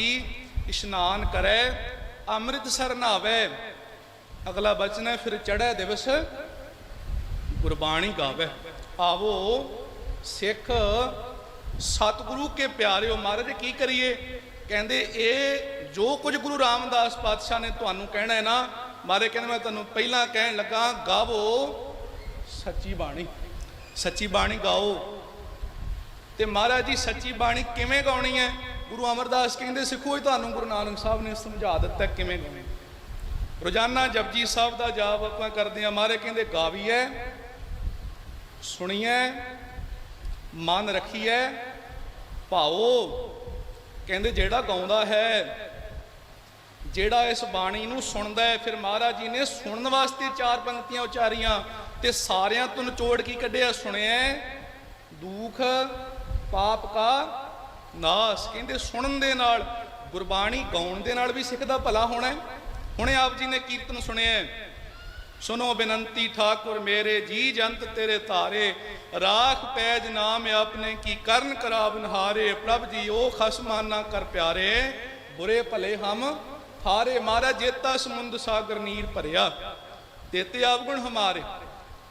ਭਾਤੀ ਇਸ਼ਨਾਨ ਕਰੈ, ਅੰਮ੍ਰਿਤਸਰ ਨਾਵੇ ਅਗਲਾ ਬਚਨ ਹੈ, ਫਿਰ ਚੜ੍ਹੈ ਦਿਵਸ ਗੁਰਬਾਣੀ ਗਾਵੇ। ਆਵੋ ਸਿੱਖ ਸਤਿਗੁਰੂ ਕੇ ਪਿਆਰਿਓ, ਮਹਾਰਾਜ ਕੀ ਕਰੀਏ? ਕਹਿੰਦੇ, ਇਹ ਜੋ ਕੁਝ ਗੁਰੂ ਰਾਮਦਾਸ ਪਾਤਸ਼ਾਹ ਨੇ ਤੁਹਾਨੂੰ ਕਹਿਣਾ ਹੈ ਨਾ ਮਾਰੇ ਕਹਿੰਦੇ, ਮੈਂ ਤੁਹਾਨੂੰ ਪਹਿਲਾਂ ਕਹਿਣ ਲੱਗਾ, ਗਾਵੋ ਸੱਚੀ ਬਾਣੀ। ਸੱਚੀ ਬਾਣੀ ਗਾਓ। ਤੇ ਮਹਾਰਾਜ ਜੀ, ਸੱਚੀ ਬਾਣੀ ਕਿਵੇਂ ਗਾਉਣੀ ਹੈ? ਗੁਰੂ ਅਮਰਦਾਸ ਕਹਿੰਦੇ, ਸਿੱਖੋ ਇਹ ਤੁਹਾਨੂੰ ਗੁਰੂ ਨਾਨਕ ਸਾਹਿਬ ਨੇ ਸਮਝਾ ਦਿੱਤਾ ਕਿਵੇਂ ਗਾਉਣੀ? ਰੋਜ਼ਾਨਾ ਜਪਜੀ ਸਾਹਿਬ ਦਾ ਜਾਪ ਆਪਾਂ ਕਰਦੇ ਆ ਮਾਰੇ ਕਹਿੰਦੇ, ਗਾਵੀਐ, ਸੁਣੀਐ, ਮਨ ਰੱਖੀਐ, ਭਾਓ। ਕਹਿੰਦੇ, ਜਿਹੜਾ ਗਾਉਂਦਾ ਹੈ, ਜਿਹੜਾ ਇਸ ਬਾਣੀ ਨੂੰ ਸੁਣਦਾ ਹੈ, ਫਿਰ ਮਹਾਰਾਜ ਜੀ ਨੇ ਸੁਣਨ ਵਾਸਤੇ ਚਾਰ ਪੰਕਤੀਆਂ ਉਚਾਰੀਆਂ ਤੇ ਸਾਰਿਆਂ ਤੋਂ ਨਿਚੋੜ ਕੀ ਕੱਢਿਆ? ਸੁਣਿਆ ਦੁੱਖ, ਪਾਪ ਕਾ ਨਾਸ ਕਹਿੰਦੇ ਸੁਣਨ ਦੇ ਨਾਲ, ਗੁਰਬਾਣੀ ਗਾਉਣ ਦੇ ਨਾਲ ਵੀ ਸਿੱਖ ਦਾ ਭਲਾ ਹੋਣਾ ਹੈ। ਹੁਣੇ ਆਪ ਜੀ ਨੇ ਕੀਰਤਨ ਸੁਣਿਆ ਹੈ। ਸੁਨੋ ਬੇਨੰਤੀ ਠਾਕੁਰ ਮੇਰੇ, ਜੀ ਜੰਤ ਤੇਰੇ ਧਾਰੇ। ਰਾਖ ਪੈਜ ਨਾਮ ਆਪਣੇ ਕੀ ਕਰਨ ਕਰਾਵਨ ਹਾਰੇ ਪ੍ਰਭ ਜੀ, ਉਹ ਖਸਮਾਨਾ ਕਰ ਪਿਆਰੇ। ਬੁਰੇ ਭਲੇ ਹਮ ਹਾਰੇ। ਮਹਾਰਾਜ, ਜੇਤਾ ਸਮੁੰਦ ਸਾਗਰ ਨੀਰ ਭਰਿਆ। ਤੇਤੇ ਆਵਗੁਣ ਹਮਾਰੇ।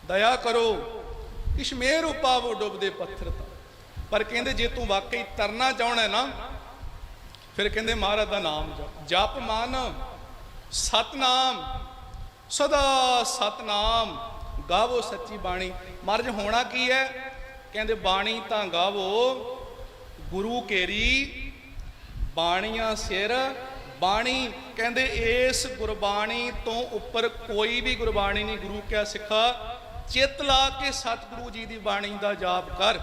ਦਇਆ ਕਰੋ, ਕਿਸ਼ਮੇਰ ਉਪਾਵੋ ਡੁੱਬਦੇ ਪੱਥਰ ਤਾਂ। ਪਰ ਕਹਿੰਦੇ ਜੇ ਤੂੰ ਵਾਕਈ ਤਰਨਾ ਚਾਹਣਾ ਨਾ, ਫਿਰ ਕਹਿੰਦੇ ਮਹਾਰਾਜ ਦਾ ਨਾਮ ਜਪ ਮਨ, ਸਤਨਾਮ, ਸਦਾ ਸਤਨਾਮ, ਗਾਵੋ ਸੱਚੀ ਬਾਣੀ। ਮਹਾਰਾਜ, ਹੋਣਾ ਕੀ ਹੈ? ਕਹਿੰਦੇ ਬਾਣੀ ਤਾਂ ਗਾਵੋ, ਗੁਰੂ ਕੇਰੀ ਬਾਣੀਆਂ ਸਿਰ, ਬਾਣੀ ਕਹਿੰਦੇ ਇਸ ਗੁਰਬਾਣੀ ਤੋਂ ਉੱਪਰ ਕੋਈ ਵੀ ਗੁਰਬਾਣੀ ਨਹੀਂ, ਗੁਰੂ ਕਿਆ ਸਿੱਖਾ, ਚਿੱਤ ਲਾ ਕੇ ਸਤਿਗੁਰੂ ਜੀ ਦੀ ਬਾਣੀ ਦਾ ਜਾਪ ਕਰ।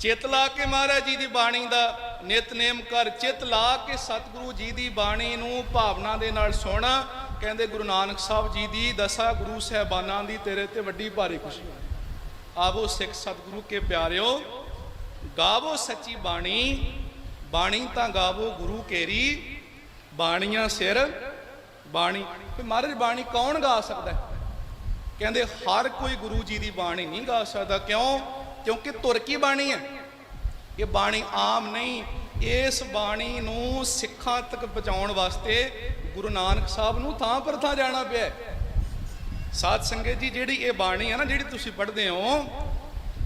ਚਿੱਤ ਲਾ ਕੇ ਮਹਾਰਾਜ ਜੀ ਦੀ ਬਾਣੀ ਦਾ ਨਿਤਨੇਮ ਕਰ, ਚਿੱਤ ਲਾ ਕੇ ਸਤਿਗੁਰੂ ਜੀ ਦੀ ਬਾਣੀ ਨੂੰ ਭਾਵਨਾ ਦੇ ਨਾਲ ਸੁਣ। ਕਹਿੰਦੇ ਗੁਰੂ ਨਾਨਕ ਸਾਹਿਬ ਜੀ ਦੀ ਦਸਾ ਗੁਰੂ ਸਹਿਬਾਨਾਂ ਦੀ, ਤੇਰੇ ਤੇ ਵੱਡੀ ਭਾਰੀ ਖੁਸ਼ੀ। ਆਵੋ ਸਿੱਖ ਸਤਿਗੁਰੂ ਕੇ ਪਿਆਰਿਓ, ਗਾਵੋ ਸੱਚੀ ਬਾਣੀ ਬਾਣੀ ਤਾਂ ਗਾਵੋ ਗੁਰੂ ਕੇਰੀ, ਬਾਣੀਆਂ ਸਿਰ, ਬਾਣੀ। ਤੇ ਮਹਾਰਾਜ ਬਾਣੀ ਕੌਣ ਗਾ ਸਕਦਾ? ਕਹਿੰਦੇ ਹਰ ਕੋਈ ਗੁਰੂ ਜੀ ਦੀ ਬਾਣੀ ਨਹੀਂ ਗਾ ਸਕਦਾ, ਕਿਉਂ? ਕਿਉਂਕਿ ਤੁਰ ਕੀ ਬਾਣੀ ਹੈ ਇਹ ਬਾਣੀ ਆਮ ਨਹੀਂ ਇਸ ਬਾਣੀ ਨੂੰ ਸਿੱਖਾਂ ਤੱਕ ਪਹੁੰਚਾਉਣ ਵਾਸਤੇ ਗੁਰੂ ਨਾਨਕ ਸਾਹਿਬ ਨੂੰ ਥਾਂ ਪਰ ਥਾਂ ਜਾਣਾ ਪਿਆ ਹੈ। ਸਾਧ ਸੰਗਤ ਜੀ, ਜਿਹੜੀ ਇਹ ਬਾਣੀ ਹੈ ਨਾ, ਜਿਹੜੀ ਤੁਸੀਂ ਪੜ੍ਹਦੇ ਹੋ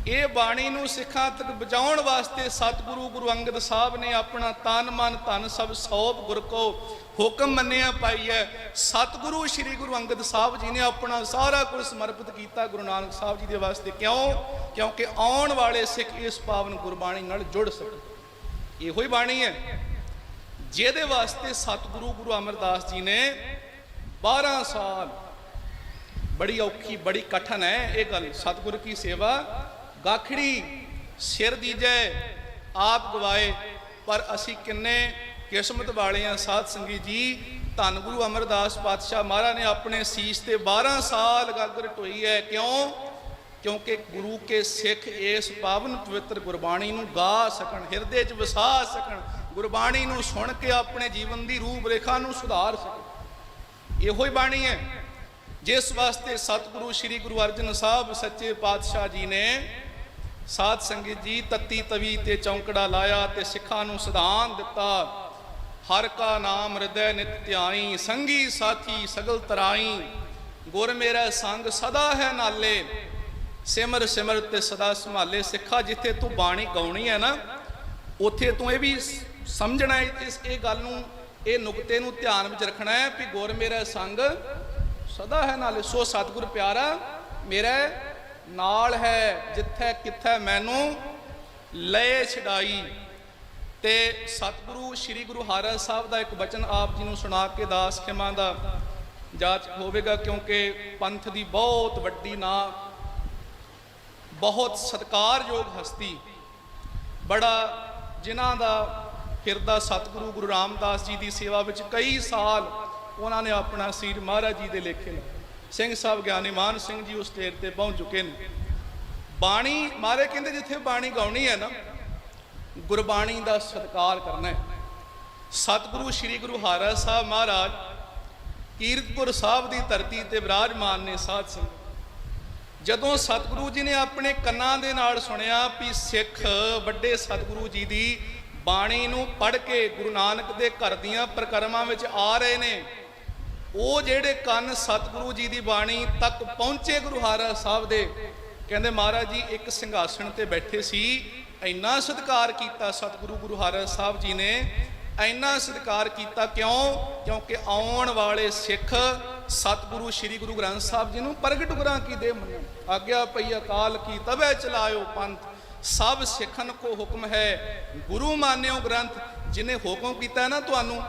ਇਹ ਬਾਣੀ ਨੂੰ ਸਿੱਖਾਂ ਤੱਕ ਬਚਾਉਣ ਵਾਸਤੇ ਸਤਿਗੁਰੂ ਗੁਰੂ ਅੰਗਦ ਸਾਹਿਬ ਨੇ ਆਪਣਾ ਤਨ ਮਨ ਧਨ ਸਭ ਸੌਪ ਗੁਰ ਕੋ ਹੁਕਮ ਮੰਨਿਆ ਪਾਈ ਹੈ। ਸਤਿਗੁਰੂ ਸ੍ਰੀ ਗੁਰੂ ਅੰਗਦ ਸਾਹਿਬ ਜੀ ਨੇ ਆਪਣਾ ਸਾਰਾ ਕੁਝ ਸਮਰਪਿਤ ਕੀਤਾ ਗੁਰੂ ਨਾਨਕ ਸਾਹਿਬ ਜੀ ਦੇ ਵਾਸਤੇ। ਕਿਉਂ? ਕਿਉਂਕਿ ਆਉਣ ਵਾਲੇ ਸਿੱਖ ਇਸ ਪਾਵਨ ਗੁਰਬਾਣੀ ਨਾਲ ਜੁੜ ਸਕਣ। ਇਹੋ ਹੀ ਬਾਣੀ ਹੈ। ਜਿਹਦੇ ਵਾਸਤੇ ਸਤਿਗੁਰੂ ਗੁਰੂ ਅਮਰਦਾਸ ਜੀ ਨੇ 12 ਸਾਲ ਬੜੀ ਔਖੀ, ਬੜੀ ਕਠਨ ਹੈ ਇਹ ਗੱਲ। ਸਤਿਗੁਰ ਕੀ ਸੇਵਾ ਗਾਖੜੀ ਸਿਰ ਦੀਜੈ ਆਪ ਗਵਾਏ। ਪਰ ਅਸੀਂ ਕਿੰਨੇ ਕਿਸਮਤ ਵਾਲੇ ਆ ਸਾਧ ਸੰਗੀ ਜੀ, ਧੰਨ ਗੁਰੂ ਅਮਰਦਾਸ ਪਾਤਸ਼ਾਹ ਮਹਾਰਾਜ ਨੇ ਆਪਣੇ ਸੀਸ ਤੇ 12 ਸਾਲ ਗਾਗਰ ਢੋਈ ਹੈ। ਕਿਉਂ? ਕਿਉਂਕਿ ਗੁਰੂ ਕੇ ਸਿੱਖ ਇਸ ਪਾਵਨ ਪਵਿੱਤਰ ਗੁਰਬਾਣੀ ਨੂੰ ਗਾ ਸਕਣ, ਹਿਰਦੇ 'ਚ ਵਸਾ ਸਕਣ, ਗੁਰਬਾਣੀ ਨੂੰ ਸੁਣ ਕੇ ਆਪਣੇ ਜੀਵਨ ਦੀ ਰੂਪ ਰੇਖਾ ਨੂੰ ਸੁਧਾਰ ਸਕਣ। ਇਹੋ ਹੀ ਬਾਣੀ ਹੈ। ਜਿਸ ਵਾਸਤੇ ਸਤਿਗੁਰੂ ਸ੍ਰੀ ਗੁਰੂ ਅਰਜਨ ਸਾਹਿਬ ਸੱਚੇ ਪਾਤਸ਼ਾਹ ਜੀ ਨੇ ਸਾਧ ਸੰਗਤ ਜੀ, ਤਤੀ ਤਵੀ ਤੇ ਚੌਂਕੜਾ ਲਾਇਆ ਤੇ ਸਿੱਖਾਂ ਨੂੰ ਸਿਧਾਂਤ ਦਿੱਤਾ। ਹਰ ਕਾ ਨਾਮ ਹਿਰਦੈ ਨਿਤ ਧਿਆਈ ਸੰਗੀ ਸਾਥੀ ਸਗਲ ਤਰਾਈ। ਗੁਰ ਮੇਰਾ ਸੰਗ ਸਦਾ ਹੈ ਨਾਲੇ। ਸਿਮਰ ਸਿਮਰ ਤੇ ਸਦਾ ਸੰਭਾਲੇ। ਸਿੱਖਾ ਜਿੱਥੇ ਤੂੰ ਬਾਣੀ ਗਾਉਣੀ ਹੈ ਨਾ, ਉੱਥੇ ਤੂੰ ਇਹ ਵੀ ਸਮਝਣਾ ਹੈ ਇਸ ਇਹ ਗੱਲ ਨੂੰ, ਇਹ ਨੁਕਤੇ ਨੂੰ ਧਿਆਨ ਵਿੱਚ ਰੱਖਣਾ ਹੈ ਵੀ ਗੁਰ ਮੇਰਾ ਸੰਗ ਸਦਾ ਹੈ ਨਾਲੇ। ਸੋ ਸਤਿਗੁਰ ਪਿਆਰਾ, ਮੇਰਾ ਨਾਲ ਹੈ, ਜਿੱਥੇ ਕਿੱਥੇ ਮੈਨੂੰ ਲੈ ਛਡਾਈ। ਤੇ ਸਤਿਗੁਰੂ, ਸ੍ਰੀ ਗੁਰੂ ਹਰਿ ਸਾਹਿਬ ਦਾ ਇੱਕ ਬਚਨ ਆਪ ਜੀ ਨੂੰ ਸੁਣਾ ਕੇ ਦਾਸ ਖਿਮਾ ਦਾ ਜਾਚ ਹੋਵੇਗਾ, ਕਿਉਂਕਿ ਪੰਥ ਦੀ ਬਹੁਤ ਵੱਡੀ ਨਾ, ਬਹੁਤ ਸਤਿਕਾਰਯੋਗ ਹਸਤੀ। ਬੜਾ ਜਿਨ੍ਹਾਂ ਦਾ ਫਿਰਦਾ ਸਤਿਗੁਰੂ ਗੁਰੂ ਰਾਮਦਾਸ ਜੀ ਦੀ ਸੇਵਾ ਵਿੱਚ ਕਈ ਸਾਲ ਉਹਨਾਂ ਨੇ ਆਪਣਾ ਸੀਰ ਮਹਾਰਾਜ ਜੀ ਦੇ ਲੇਖੇ ਨੇ। ਸਿੰਘ ਸਾਹਿਬ ਗਿਆਨੀ ਮਾਨ ਸਿੰਘ ਜੀ ਉਸ ਸਟੇਜ ਤੇ ਪਹੁੰਚ ਚੁੱਕੇ ਨੇ। ਬਾਣੀ, ਮਾਰੇ ਕਹਿੰਦੇ ਜਿੱਥੇ ਬਾਣੀ ਗਾਉਣੀ ਹੈ ਨਾ, ਗੁਰਬਾਣੀ ਦਾ ਸਤਿਕਾਰ ਕਰਨਾ ਹੈ। ਸਤਿਗੁਰੂ ਸ੍ਰੀ ਗੁਰੂ ਹਾਰਾ ਸਾਹਿਬ ਮਹਾਰਾਜ, ਕੀਰਤਪੁਰ ਸਾਹਿਬ ਦੀ ਧਰਤੀ ਤੇ ਵਿਰਾਜਮਾਨ ਨੇ ਸਾਧ ਸੰਗਤ। ਜਦੋਂ ਸਤਿਗੁਰੂ ਜੀ ਨੇ ਆਪਣੇ ਕੰਨਾਂ ਦੇ ਨਾਲ ਸੁਣਿਆ ਵੀ ਸਿੱਖ ਵੱਡੇ ਸਤਿਗੁਰੂ ਜੀ ਦੀ ਬਾਣੀ ਨੂੰ ਪੜ੍ਹ ਕੇ ਗੁਰੂ ਨਾਨਕ ਦੇ ਘਰ ਦੀਆਂ ਪ੍ਰਕਰਮਾਂ ਵਿੱਚ ਆ ਰਹੇ ਨੇ ਉਹ ਜਿਹੜੇ ਕੰਨ ਸਤਿਗੁਰੂ ਜੀ ਦੀ ਬਾਣੀ ਤੱਕ ਪਹੁੰਚੇ ਗੁਰੂ ਹਰਿ ਸਾਹਿਬ ਦੇ, ਕਹਿੰਦੇ ਮਹਾਰਾਜ ਜੀ, ਇੱਕ ਸਿੰਘਾਸਣ ਤੇ ਬੈਠੇ ਸੀ, ਇੰਨਾ ਸਤਿਕਾਰ ਕੀਤਾ ਸਤਿਗੁਰੂ ਗੁਰੂ ਹਰਿ ਸਾਹਿਬ ਜੀ ਨੇ, ਇੰਨਾ ਸਤਿਕਾਰ ਕੀਤਾ ਕਿਉਂ? ਕਿਉਂਕਿ ਆਉਣ ਵਾਲੇ ਸਿੱਖ ਸਤਿਗੁਰੂ ਸ੍ਰੀ ਗੁਰੂ ਗ੍ਰੰਥ ਸਾਹਿਬ ਜੀ ਨੂੰ ਪ੍ਰਗਟ ਗੁਰਾਂ ਕੀ ਦੇ ਮੰਨਣ। ਆਗਿਆ ਪਈ ਅਕਾਲ ਕੀ ਤਬੈ ਚਲਾਇਓ ਪੰਥ, ਸਭ ਸਿੱਖਨ ਕੋ ਹੁਕਮ ਹੈ। ਗੁਰੂ ਮਾਨਿਓ ਗ੍ਰੰਥ, ਜਿਨੇ ਹੁਕਮ ਕੀਤਾ ਨਾ ਤੁਹਾਨੂੰ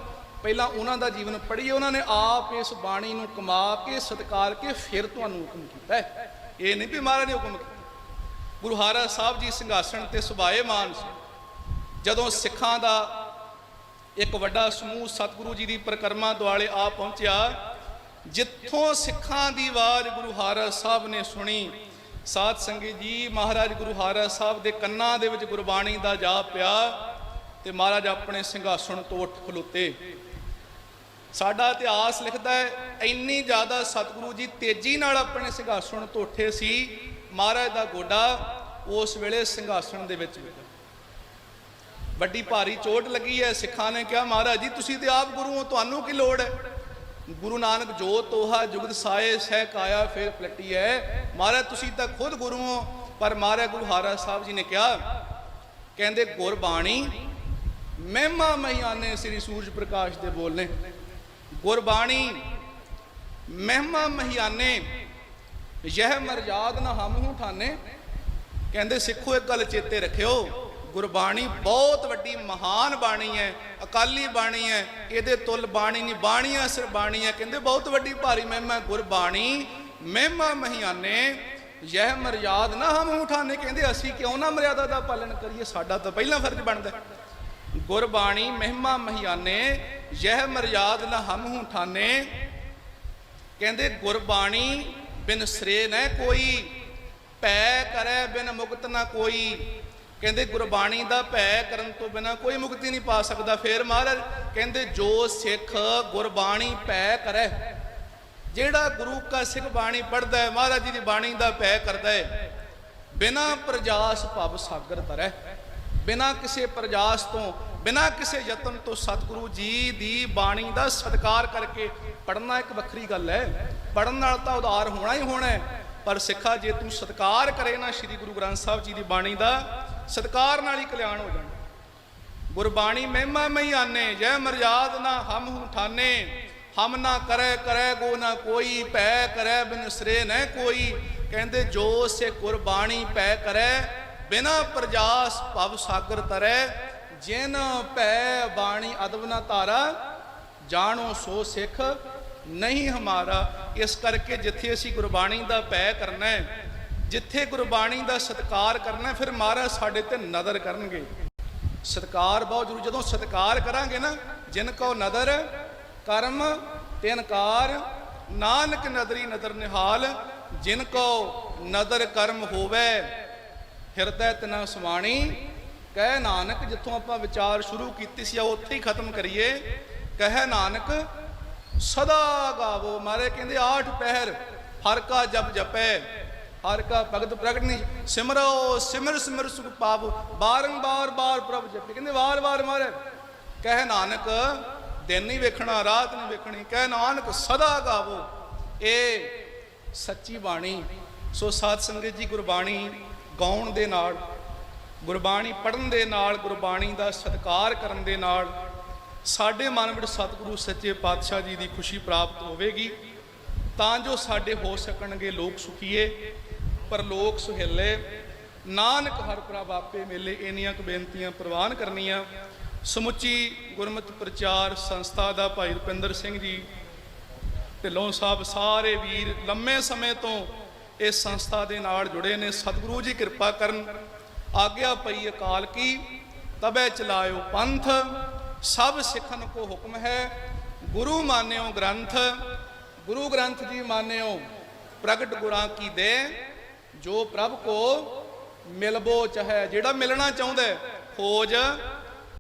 ਪਹਿਲਾਂ ਉਹਨਾਂ ਦਾ ਜੀਵਨ ਪੜ੍ਹੀਏ, ਉਹਨਾਂ ਨੇ ਆਪ ਇਸ ਬਾਣੀ ਨੂੰ ਕਮਾ ਕੇ, ਸਤਿਕਾਰ ਕੇ ਫਿਰ ਤੁਹਾਨੂੰ ਹੁਕਮ ਕੀਤਾ ਹੈ। ਇਹ ਨਹੀਂ ਵੀ ਮਹਾਰਾਜ ਨੇ ਹੁਕਮ ਕੀਤਾ। ਗੁਰੂ ਹਾਰਾ ਸਾਹਿਬ ਜੀ ਸਿੰਘਾਸਣ ਤੇ ਸੁਭਾਏ ਮਾਨ ਸੀ। ਜਦੋਂ ਸਿੱਖਾਂ ਦਾ ਇੱਕ ਵੱਡਾ ਸਮੂਹ ਸਤਿਗੁਰੂ ਜੀ ਦੀ ਪ੍ਰਕਰਮਾ ਦੁਆਲੇ ਆ ਪਹੁੰਚਿਆ, ਜਿੱਥੋਂ ਸਿੱਖਾਂ ਦੀ ਆਵਾਜ਼ ਗੁਰੂ ਹਾਰਾ ਸਾਹਿਬ ਨੇ ਸੁਣੀ, ਸਾਧ ਸੰਗਤ ਜੀ, ਮਹਾਰਾਜ ਗੁਰੂ ਹਾਰਾ ਸਾਹਿਬ ਦੇ ਕੰਨਾਂ ਦੇ ਵਿੱਚ ਗੁਰਬਾਣੀ ਦਾ ਜਾਪ ਪਿਆ ਤੇ ਮਹਾਰਾਜ ਆਪਣੇ ਸਿੰਘਾਸਣ ਤੋਂ ਉੱਠ ਖਲੋਤੇ। ਸਾਡਾ ਇਤਿਹਾਸ ਲਿਖਦਾ ਹੈ, ਇੰਨੀ ਜ਼ਿਆਦਾ ਸਤਿਗੁਰੂ ਜੀ ਤੇਜ਼ੀ ਨਾਲ ਆਪਣੇ ਸਿੰਘਾਸਣ ਤੋਂ ਉੱਠੇ ਸੀ, ਮਹਾਰਾਜ ਦਾ ਗੋਡਾ ਉਸ ਵੇਲੇ ਸਿੰਘਾਸਣ ਦੇ ਵਿੱਚ ਵਿਗਾ ਵੱਡੀ ਭਾਰੀ ਚੋਟ ਲੱਗੀ ਹੈ, ਸਿੱਖਾਂ ਨੇ ਕਿਹਾ, ਮਹਾਰਾਜ ਜੀ, ਤੁਸੀਂ ਤੇ ਆਪ ਗੁਰੂ ਹੋ, ਤੁਹਾਨੂੰ ਕੀ ਲੋੜ ਹੈ? ਗੁਰੂ ਨਾਨਕ, ਜੋ ਤੋਹਾ ਜੁਗਤ ਸਾਏ, ਸਹਿ ਕਾਇਆ, ਫਿਰ ਪਲਟੀ ਹੈ ਮਹਾਰਾਜ, ਤੁਸੀਂ ਤਾਂ ਖੁਦ ਗੁਰੂ ਹੋ। ਪਰ ਮਹਾਰਾਜ ਗੁਰੂ ਹਾਰਾ ਸਾਹਿਬ ਜੀ ਨੇ ਕਿਹਾ, ਕਹਿੰਦੇ, ਗੁਰਬਾਣੀ ਮਹਿਮਾ ਮਹੀਆਨੇ ਸ੍ਰੀ ਸੂਰਜ ਪ੍ਰਕਾਸ਼ ਦੇ ਬੋਲਨੇ ਗੁਰਬਾਣੀ, ਮਹਿਮਾ ਮਹੀਆਨੇ, ਯਹ ਮਰਜ਼ਾਦ ਨਾ ਹਮ ਹੂੰ ਠਾਨੇ। ਕਹਿੰਦੇ, ਸਿੱਖੋ ਇੱਕ ਗੱਲ ਚੇਤੇ ਰੱਖਿਓ, ਗੁਰਬਾਣੀ ਬਹੁਤ ਵੱਡੀ ਮਹਾਨ ਬਾਣੀ ਹੈ, ਅਕਾਲੀ ਬਾਣੀ ਹੈ, ਇਹਦੇ ਤੁਲ ਬਾਣੀ ਨਹੀਂ, ਬਾਣੀਆਂ ਸਿਰ ਬਾਣੀ ਹੈ ਕਹਿੰਦੇ ਬਹੁਤ ਵੱਡੀ ਭਾਰੀ ਮਹਿਮਾ, ਗੁਰਬਾਣੀ, ਮਹਿਮਾ ਮਹੀਆਨੇ, ਯਹ ਮਰਜ਼ਾਦ ਨਾ ਹਮ ਉਠਾਨੇ ਕਹਿੰਦੇ, ਅਸੀਂ ਕਿਉਂ ਨਾ ਮਰਿਆਦਾ ਦਾ ਪਾਲਣ ਕਰੀਏ, ਸਾਡਾ ਤਾਂ ਪਹਿਲਾ ਫਰਜ਼ ਬਣਦਾ। ਗੁਰਬਾਣੀ, ਮਹਿਮਾ ਮਹੀਆਨੇ ਯਹ ਮਰਜ਼ਾਦ ਨਾ ਹਮ ਹੂੰ ਠਾਨੇ। ਕਹਿੰਦੇ, ਗੁਰਬਾਣੀ ਬਿਨ ਸਰੇ ਨਾ ਕੋਈ, ਭੈ ਕਰੈ ਬਿਨ ਮੁਕਤ ਨਾ ਕੋਈ। ਕਹਿੰਦੇ, ਗੁਰਬਾਣੀ ਦਾ ਭੈ ਕਰਨ ਤੋਂ ਬਿਨਾ ਕੋਈ ਮੁਕਤੀ ਨਹੀਂ ਪਾ ਸਕਦਾ। ਫੇਰ ਮਹਾਰਾਜ ਕਹਿੰਦੇ, ਜੋ ਸਿੱਖ ਗੁਰਬਾਣੀ ਭੈ ਕਰੈ। ਜਿਹੜਾ ਗੁਰੂ ਕਾ ਸਿੱਖ ਬਾਣੀ ਪੜਦਾ ਹੈ, ਮਹਾਰਾਜ ਜੀ ਦੀ ਬਾਣੀ ਦਾ ਭੈ ਕਰਦਾ ਹੈ। ਬਿਨਾ ਪ੍ਰਜਾਸ ਭਵ ਸਾਗਰ ਤਰੈ। ਬਿਨਾ ਕਿਸੇ ਪ੍ਰਜਾਸ ਤੋਂ ਬਿਨਾਂ ਕਿਸੇ ਯਤਨ ਤੋਂ ਸਤਿਗੁਰੂ ਜੀ ਦੀ ਬਾਣੀ ਦਾ ਸਤਿਕਾਰ ਕਰਕੇ ਪੜਨਾ ਇੱਕ ਵੱਖਰੀ ਗੱਲ ਹੈ। ਪੜਨ ਨਾਲ ਤਾਂ ਉਧਾਰ ਹੋਣਾ ਹੀ ਹੋਣਾ ਹੈ, ਪਰ ਸਿੱਖਾ ਜੇ ਤੂੰ ਸਤਿਕਾਰ ਕਰੇ ਨਾ ਸ੍ਰੀ ਗੁਰੂ ਗ੍ਰੰਥ ਸਾਹਿਬ ਜੀ ਦੀ ਬਾਣੀ ਦਾ, ਸਤਿਕਾਰ ਨਾਲ ਹੀ ਕਲਿਆਣ ਹੋ ਜਾਣਾ। ਗੁਰਬਾਣੀ ਮਹਿਮਾ ਮਈ ਆਨੇ, ਜੈ ਮਰਜ਼ਾਦ ਨਾ ਹਮ ਹੂੰ ਠਾਨੇ, ਹਮ ਨਾ ਕਰੈ ਕਰੈ ਗੋ ਨਾ ਕੋਈ, ਭੈ ਕਰੈ ਬਿਨ ਸਰੇ ਨ ਕੋਈ। ਕਹਿੰਦੇ ਜੋ ਸੇ ਗੁਰਬਾਣੀ ਭੈ ਕਰੈ, ਬਿਨਾ ਪ੍ਰਜਾਸ ਭਵ ਸਾਗਰ ਤਰੈ ਜਿਨ ਭੈ ਬਾਣੀ ਅਦਬ ਨਾ ਧਾਰਾ, ਜਾਣੋ ਸੋ ਸਿੱਖ ਨਹੀਂ ਹਮਾਰਾ। ਇਸ ਕਰਕੇ ਜਿੱਥੇ ਅਸੀਂ ਗੁਰਬਾਣੀ ਦਾ ਭੈ ਕਰਨਾ ਹੈ, ਜਿੱਥੇ ਗੁਰਬਾਣੀ ਦਾ ਸਤਿਕਾਰ ਕਰਨਾ ਫਿਰ ਮਹਾਰਾਜ ਸਾਡੇ ਤੇ ਨਜ਼ਰ ਕਰਨਗੇ। ਸਤਕਾਰ ਬਹੁਤ ਜ਼ਰੂਰੀ, ਜਦੋਂ ਸਤਕਾਰ ਕਰਾਂਗੇ ਨਾ, ਜਿਨ ਕੋ ਨਦਰ, ਕਰਮ ਤਿਨਕਾਰ ਨਾਨਕ ਨਦਰੀ ਨਦਰ ਨਿਹਾਲ, ਜਿਨ ਕੋ ਨਦਰ ਕਰਮ ਹੋਵੇ, ਹਿਰਦੈ ਤਨਾ ਸਮਾਣੀ ਕਹਿ ਨਾਨਕ, ਜਿੱਥੋਂ ਆਪਾਂ ਵਿਚਾਰ ਸ਼ੁਰੂ ਕੀਤੀ ਸੀ, ਆ ਉੱਥੇ ਹੀ ਖਤਮ ਕਰੀਏ। ਕਹਿ ਨਾਨਕ, ਸਦਾ ਗਾਵੋ। ਮਾਰੇ ਕਹਿੰਦੇ, ਆਠ ਪਹਿਰ, ਹਰ ਕਾ ਜਪ ਜਪੈ, ਹਰ ਕਾ ਭਗਤ ਪ੍ਰਗਟ ਸਿਮਰੋ, ਸਿਮਰ ਸਿਮਰ ਸੁਖ ਪਾਵੋ। ਬਾਰੰਬਾਰ ਬਾਰ ਪ੍ਰਭ ਜਪੇ। ਕਹਿੰਦੇ, ਵਾਰ ਵਾਰ ਮਾਰੇ ਕਹਿ ਨਾਨਕ, ਦਿਨ ਨਹੀਂ ਵੇਖਣਾ, ਰਾਤ ਨਹੀਂ ਵੇਖਣੀ। ਕਹਿ ਨਾਨਕ, ਸਦਾ ਗਾਵੋ। ਇਹ ਸੱਚੀ ਬਾਣੀ, ਸੋ ਸਾਧ ਸੰਗਤ ਜੀ ਗੁਰਬਾਣੀ ਗਾਉਣ ਦੇ ਨਾਲ ਗੁਰਬਾਣੀ ਪੜਨ ਦੇ ਨਾਲ, ਗੁਰਬਾਣੀ ਦਾ ਸਤਿਕਾਰ ਕਰਨ ਦੇ ਨਾਲ ਸਾਡੇ ਮਨ ਵਿੱਚ ਸਤਿਗੁਰੂ ਸੱਚੇ ਪਾਤਸ਼ਾਹ ਜੀ ਦੀ ਖੁਸ਼ੀ ਪ੍ਰਾਪਤ ਹੋਵੇਗੀ। ਤਾਂ ਜੋ ਸਾਡੇ ਹੋ ਸਕਣਗੇ ਲੋਕ ਸੁਖੀਏ ਪਰ ਲੋਕ ਸੁਹੇਲੇ। ਨਾਨਕ ਹਰ ਪ੍ਰਭ ਆਪੇ ਮੇਲੇ ਇੰਨੀਆਂ ਕੁ ਬੇਨਤੀਆਂ ਪ੍ਰਵਾਨ ਕਰਨੀਆਂ। ਸਮੁੱਚੀ ਗੁਰਮਤਿ ਪ੍ਰਚਾਰ ਸੰਸਥਾ ਦਾ ਭਾਈ ਰੁਪਿੰਦਰ ਸਿੰਘ ਜੀ, ਢਿੱਲੋਂ ਸਾਹਿਬ ਸਾਰੇ ਵੀਰ ਲੰਮੇ ਸਮੇਂ ਤੋਂ ਇਸ ਸੰਸਥਾ ਦੇ ਨਾਲ ਜੁੜੇ ਨੇ। ਸਤਿਗੁਰੂ ਜੀ ਕਿਰਪਾ ਕਰਨ ਆਗਿਆ ਪਈ ਅਕਾਲ ਕੀ ਤਬੈ ਚਲਾਇਓ ਪੰਥ, ਸਭ ਸਿੱਖਨ ਕੋ ਹੁਕਮ ਹੈ। ਗੁਰੂ ਮਾਨਿਓ ਗ੍ਰੰਥ, ਗੁਰੂ ਗ੍ਰੰਥ ਜੀ ਮਾਨਿਓ, ਪ੍ਰਗਟ ਗੁਰਾਂ ਕੀ ਦੇ, ਜੋ ਪ੍ਰਭ ਕੋ ਮਿਲਬੋ ਚਾਹੈ, ਜਿਹੜਾ ਮਿਲਣਾ ਚਾਹੁੰਦਾ ਖੋਜ